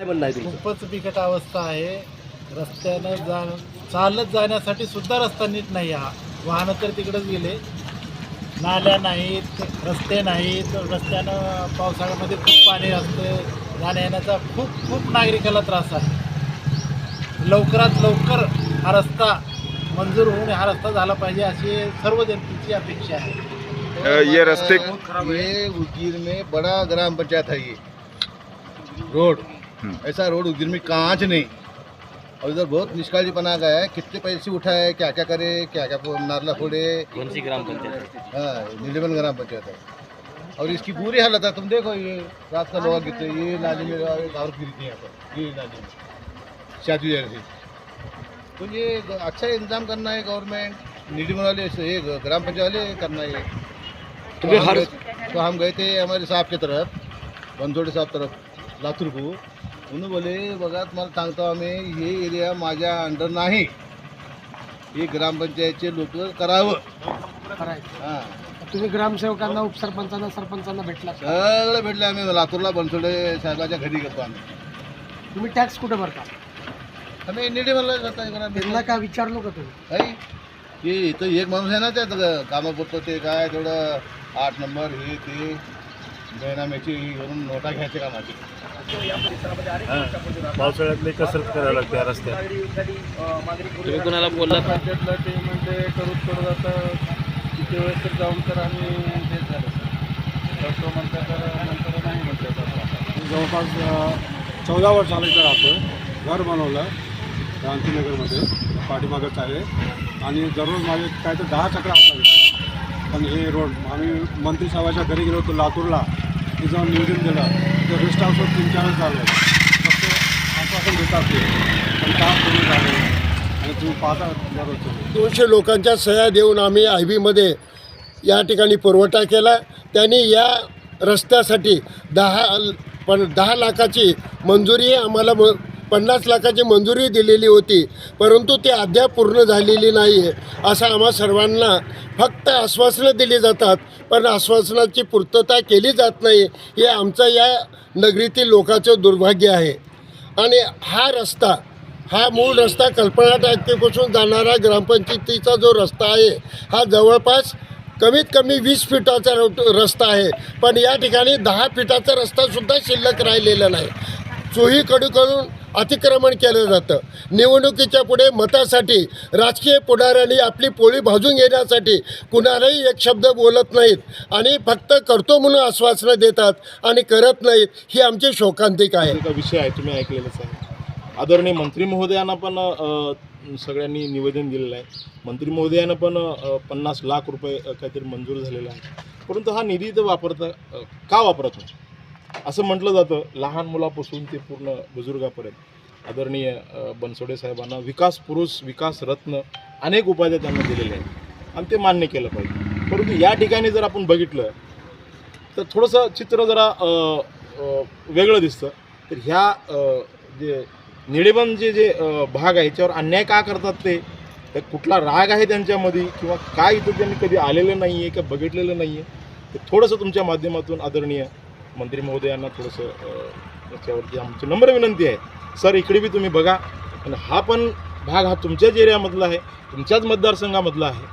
काय म्हणणं आहे तुमचं? खूपच बिकट अवस्था आहे. रस्त्यानं जा चालत जाण्यासाठी सुद्धा रस्ता नीट नाही हा. वाहनं तर तिकडंच गेले. नाल्या नाहीत रस्ते नाहीत. रस्त्यानं पावसाळ्यामध्ये खूप पाणी असतं. जाण्या येण्याचा खूप खूप नागरिकाला त्रास आहे. लवकरात लवकर हा रस्ता मंजूर होऊन हा रस्ता झाला पाहिजे अशी सर्व जनतेची अपेक्षा आहे. अ, ये रस्ते ये उदगीर में बड़ा ग्राम पंचायत है ये. रोड। ऐसा रोड उदगीर में कांच नहीं। और इधर बहुत निष्काळजीपना गया है कितने पैसे उठाए क्या क्या करे क्या क्या नारला फोड़े। मनसी ग्रामपंचायत हाँ? नीलेबन ग्राम पंचायत है। और इसकी बुरी हालत है तुम देखो ये रात का लोहा गिरते ये नाली में और गिरती है यहाँ पर ये नाली में शादी जैसी तो ये अच्छा इंतज़ाम करना है गवर्नमेंट नीलेबन वाले ये ग्राम पंचायत वाले करना है। तो हम गए- तो हम गए थे हमारे साहब की तरफ़ बनसोडे साहब तरफ़ लातूर को। उन्होंने बोले बघा तुम्हाला सांगतो आम्ही हे एरिया माझ्या अंडर नाही. हे ग्रामपंचायतचे लोक करावं. करायचं. हां. तुम्ही ग्रामसेवकांना उपसरपंचांना सरपंचांना भेटला सगळं भेटले आम्ही लातूरला बनसोडे साहेबाच्या घरी गेलो आम्ही. तुम्ही टॅक्स कुठे भरता? आम्ही निडी म्हणलं जाता त्यांना काय विचारलो का तुम्ही. काही ते इथं एक माणूस आहे ना त्यात कामापुरतं ते काय तेवढं आठ नंबर हे ते. बेनाम्याची वरून नोटा घ्यायचे कामाचे पावसाळ्यातले कसरत करावी लागते या रस्त्यात. तुम्ही कोणाला बोलला पंचायतला ते म्हणजे करूच करू आता किती वेळेस तर जाऊन तर आम्ही तेच झालं. म्हणतात तर नंतर नाही जवळपास चौदा वर्ष झालं इथं राहतो घर बनवलं क्रांतीनगरमध्ये पाठीमागच आहे. आणि दररोज माझे काय तर दहा चक्र असतात. पण हे रोड आम्ही मंत्री साहेबाच्या घरी गेलो होतो लातूरला. तिथं जाऊन नियोजन दिलं तिथं रेस्ट हाऊसवर तीन चार वेळेस झालं. फक्त आश्वासन देतात ते. पण काम कमी झालं. आणि तुम्ही पाहता दररोज दोनशे लोकांच्या सह्या देऊन आम्ही आय बीमध्ये या ठिकाणी पुरवठा केला. त्यांनी या रस्त्यासाठी दहा पण दहा लाखाची मंजुरी आम्हाला पन्नास लाखाची मंजुरी दिलेली होती परंतु ती अद्याप पूर्ण झालेली नाही आहे असं आम्हा सर्वांना फक्त आश्वासनं दिली जातात. पण आश्वासनाची पूर्तता केली जात नाही हे आमचं या नगरीतील लोकांचं दुर्भाग्य आहे. आणि हा रस्ता हा मूळ रस्ता कल्पना टाकेपासून जाणारा ग्रामपंचायतीचा जो रस्ता आहे हा जवळपास कमीत कमी वीस फिटाचा रस्ता आहे. पण या ठिकाणी दहा फिटाचा रस्तासुद्धा शिल्लक राहिलेला नाही. चोहीकडून अतिक्रमण केलं जातं. निवडणुकीच्या पुढे मतासाठी राजकीय पुढाऱ्यांनी आपली पोळी भाजून घेण्यासाठी कुणालाही एक शब्द बोलत नाहीत आणि फक्त करतो म्हणून आश्वासनं देतात आणि करत नाहीत ही आमची शोकांतिक आहे. विषय आहे तुम्ही ऐकलेलंच आहे. आदरणीय मंत्री महोदयांना पण सगळ्यांनी निवेदन दिलेलं आहे. मंत्री महोदयांना पण पन्नास लाख रुपये काहीतरी मंजूर झालेला आहे. परंतु हा निधी तर वापरता का वापरत नाही? असं म्हटलं जातं लहान मुलापासून ते पूर्ण बुजुर्गापर्यंत. आदरणीय बनसोडे साहेबांना विकास पुरुष विकास रत्न अनेक उपाध्या त्यांना दिलेले आहेत. आणि ते मान्य केलं पाहिजे. परंतु या ठिकाणी जर आपण बघितलं तर थोडंसं चित्र जरा वेगळं दिसतं. तर ह्या जे निळेबंदचे जे जे भाग आहे ह्याच्यावर अन्याय का करतात ते? कुठला राग आहे त्यांच्यामध्ये? किंवा काय इथं त्यांनी कधी आलेलं नाही आहे का बघितलेलं नाही आहे ते थोडंसं तुमच्या माध्यमातून आदरणीय मंत्री महोदयांना थोडंसं याच्यावरती आमची नम्र विनंती आहे. सर इकडे बी तुम्ही बघा. आणि हा पण भाग हा तुमच्याच एरियामधला आहे. तुमच्याच मतदारसंघामधला आहे.